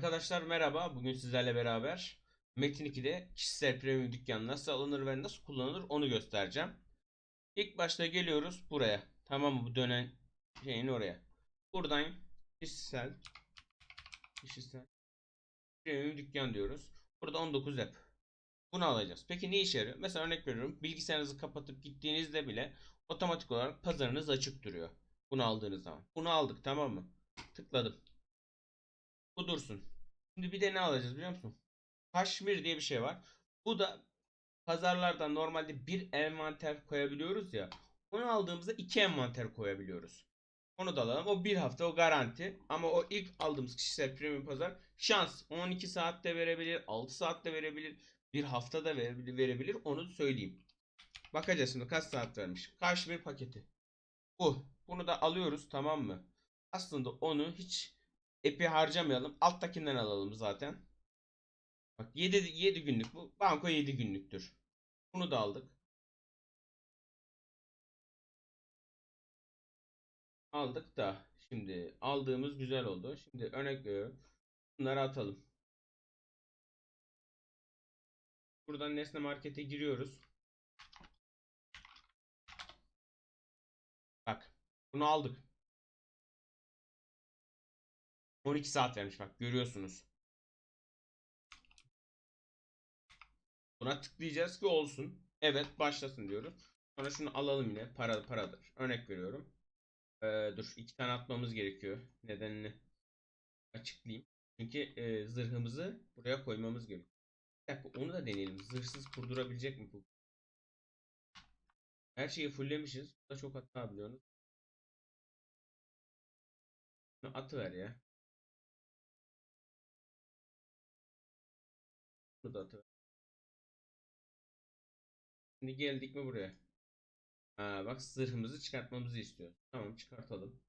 Arkadaşlar merhaba. Bugün sizlerle beraber Metin 2'de kişisel premium dükkan nasıl alınır ve nasıl kullanılır onu göstereceğim. İlk başta geliyoruz buraya. Tamam mı? Bu dönen şeyin oraya. Buradan kişisel kişisel premium dükkan diyoruz. Burada 19 app. Bunu alacağız. Peki ne işe yarıyor? Mesela örnek veriyorum. Bilgisayarınızı kapatıp gittiğinizde bile otomatik olarak pazarınız açık duruyor. Bunu aldığınız zaman. Bunu aldık tamam mı? Tıkladım. Bu dursun. Şimdi bir de ne alacağız biliyor musun? Kaşmir diye bir şey var. Bu da pazarlardan normalde bir envanter koyabiliyoruz ya. Onu aldığımızda iki envanter koyabiliyoruz. Onu da alalım. O bir hafta o garanti. Ama o ilk aldığımız kişisel premium pazar şans. 12 saatte verebilir, 6 saatte verebilir, bir haftada verebilir, verebilir. Onu söyleyeyim. Bakacağız şimdi kaç saat vermiş. Kaşmir paketi. Bu. Bunu da alıyoruz tamam mı? Aslında onu hiç epi harcamayalım. Alttakinden alalım zaten. Bak 7, 7 günlük bu. Banko 7 günlüktür. Bunu da aldık. Aldık da şimdi aldığımız güzel oldu. Şimdi örnek veriyorum. Bunları atalım. Buradan Nesne Market'e giriyoruz. Bak. Bunu aldık. 12 saat vermiş bak görüyorsunuz. Buna tıklayacağız ki olsun. Evet başlasın diyoruz. Sonra şunu alalım yine. Para paradır. Örnek veriyorum. Ee, dur iki tane atmamız gerekiyor. Nedenini açıklayayım. Çünkü e, zırhımızı buraya koymamız gerekiyor. Bir dakika onu da deneyelim. Zırhsız kurdurabilecek mi bu? Her şeyi fulllemişiz. Bu da çok hata biliyorsunuz. Şunu atıver ya. Bunu da atıver. Şimdi geldik mi buraya? Ha, bak zırhımızı çıkartmamızı istiyor. Tamam çıkartalım.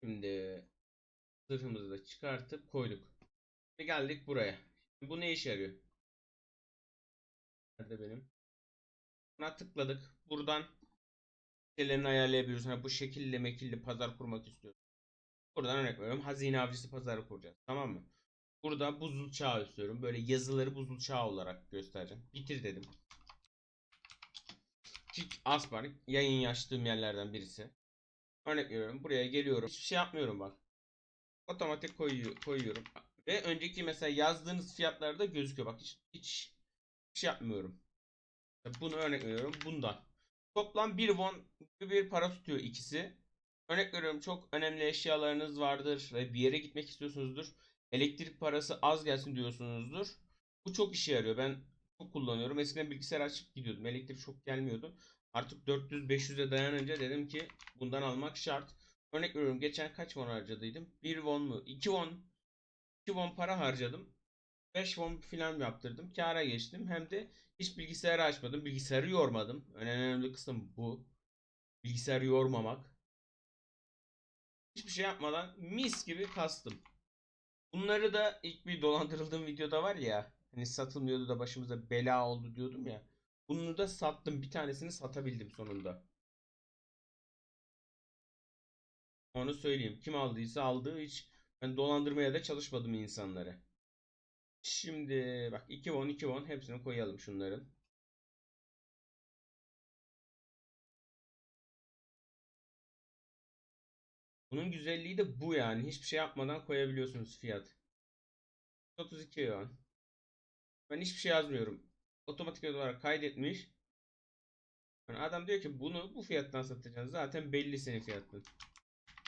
Şimdi zırhımızı da çıkartıp koyduk. Şimdi geldik buraya. Şimdi bu ne işe yarıyor? Nerede benim? Buna tıkladık. Buradan şeylerini ayarlayabiliyoruz. Ha, bu şekilde mekilli pazar kurmak istiyorum. Buradan örnek veriyorum. Hazine avcısı pazarı kuracağız. Tamam mı? Burada buzul çağ istiyorum. Böyle yazıları buzul çağ olarak göstereceğim. Bitir dedim. Kick Aspar yayın açtığım yerlerden birisi. Örnek veriyorum. Buraya geliyorum. Hiçbir şey yapmıyorum bak. Otomatik koyuyor, koyuyorum. Ve önceki mesela yazdığınız fiyatlarda gözüküyor. Bak hiç, hiç şey yapmıyorum. Bunu örnek veriyorum. Bundan. Toplam 1 won gibi bir para tutuyor ikisi. Örnek veriyorum çok önemli eşyalarınız vardır ve bir yere gitmek istiyorsunuzdur. Elektrik parası az gelsin diyorsunuzdur. Bu çok işe yarıyor. Ben çok kullanıyorum. Eskiden bilgisayar açıp gidiyordum. Elektrik çok gelmiyordu. Artık 400-500'e dayanınca dedim ki bundan almak şart. Örnek veriyorum geçen kaç won harcadıydım? 1 won mu? 2 won. 2 won para harcadım. 5 won falan yaptırdım. Kâra geçtim. Hem de hiç bilgisayarı açmadım. Bilgisayarı yormadım. Önemli kısım bu. Bilgisayarı yormamak. Hiçbir şey yapmadan mis gibi kastım. Bunları da ilk bir dolandırıldığım videoda var ya. Hani satılmıyordu da başımıza bela oldu diyordum ya. Bunu da sattım. Bir tanesini satabildim sonunda. Onu söyleyeyim. Kim aldıysa aldığı hiç ben dolandırmaya da çalışmadım insanları. Şimdi bak 2 won 2 won hepsini koyalım şunların. Bunun güzelliği de bu yani. Hiçbir şey yapmadan koyabiliyorsunuz fiyat. 32 yuan. Ben hiçbir şey yazmıyorum. Otomatik olarak kaydetmiş. Yani adam diyor ki bunu bu fiyattan satacaksın. Zaten belli senin fiyatın.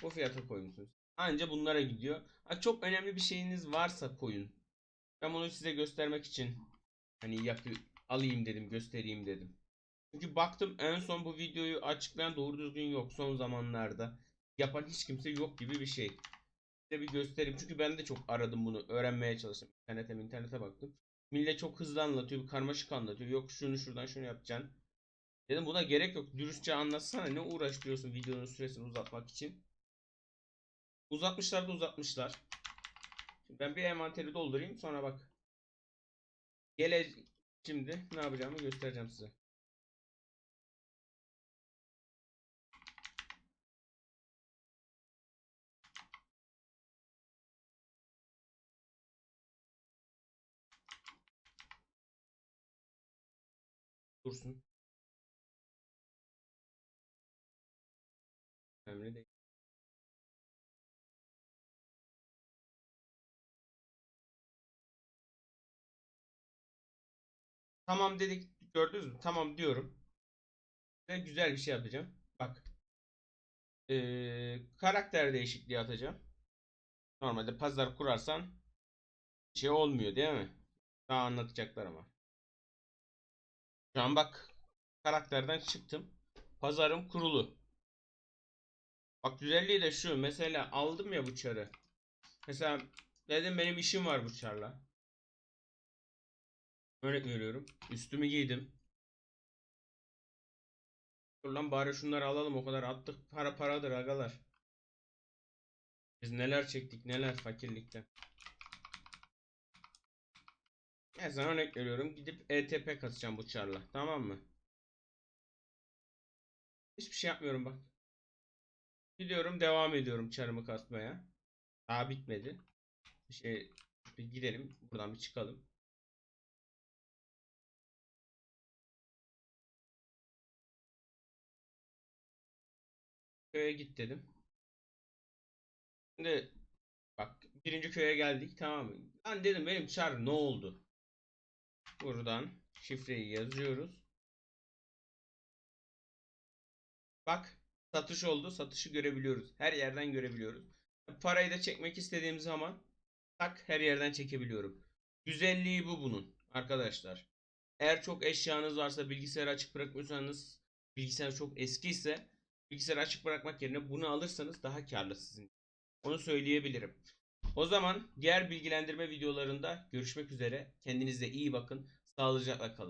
Bu fiyata koymuşsunuz. Anca bunlara gidiyor. Ha, çok önemli bir şeyiniz varsa koyun. Ben bunu size göstermek için hani yapı alayım dedim, göstereyim dedim. Çünkü baktım en son bu videoyu açıklayan doğru düzgün yok son zamanlarda. Yapan hiç kimse yok gibi bir şey. Size bir göstereyim. Çünkü ben de çok aradım bunu. Öğrenmeye çalıştım. İnternete internete baktım. Millet çok hızlı anlatıyor. Bir karmaşık anlatıyor. Yok şunu şuradan şunu yapacaksın. Dedim buna gerek yok. Dürüstçe anlatsana. Ne uğraştırıyorsun videonun süresini uzatmak için. Uzatmışlar da uzatmışlar. Şimdi ben bir envanteri doldurayım. Sonra bak. Gele şimdi ne yapacağımı göstereceğim size. Dursun. Önemli değil. Tamam dedik. Gördünüz mü? Tamam diyorum. Ve güzel bir şey yapacağım. Bak. Ee, karakter değişikliği atacağım. Normalde pazar kurarsan şey olmuyor değil mi? Daha anlatacaklarım var. Şu an bak karakterden çıktım. Pazarım kurulu. Bak güzelliği de şu. Mesela aldım ya bu çarı. Mesela dedim benim işim var bu çarla. Örnek veriyorum. Üstümü giydim. Dur lan bari şunları alalım o kadar attık. Para paradır agalar. Biz neler çektik neler fakirlikten. Mesela örnek veriyorum. Gidip ETP kasacağım bu çarla. Tamam mı? Hiçbir şey yapmıyorum bak. Gidiyorum devam ediyorum çarımı kasmaya. Daha bitmedi. Bir şey bir gidelim. Buradan bir çıkalım. Köye git dedim. Şimdi bak birinci köye geldik tamam mı? Ben dedim benim çar ne oldu? Buradan şifreyi yazıyoruz. Bak satış oldu. Satışı görebiliyoruz. Her yerden görebiliyoruz. Parayı da çekmek istediğim zaman tak her yerden çekebiliyorum. Güzelliği bu bunun arkadaşlar. Eğer çok eşyanız varsa bilgisayarı açık bırakmıyorsanız bilgisayar çok eskiyse bilgisayarı açık bırakmak yerine bunu alırsanız daha karlı sizin. Onu söyleyebilirim. O zaman diğer bilgilendirme videolarında görüşmek üzere. Kendinize iyi bakın. Sağlıcakla kalın.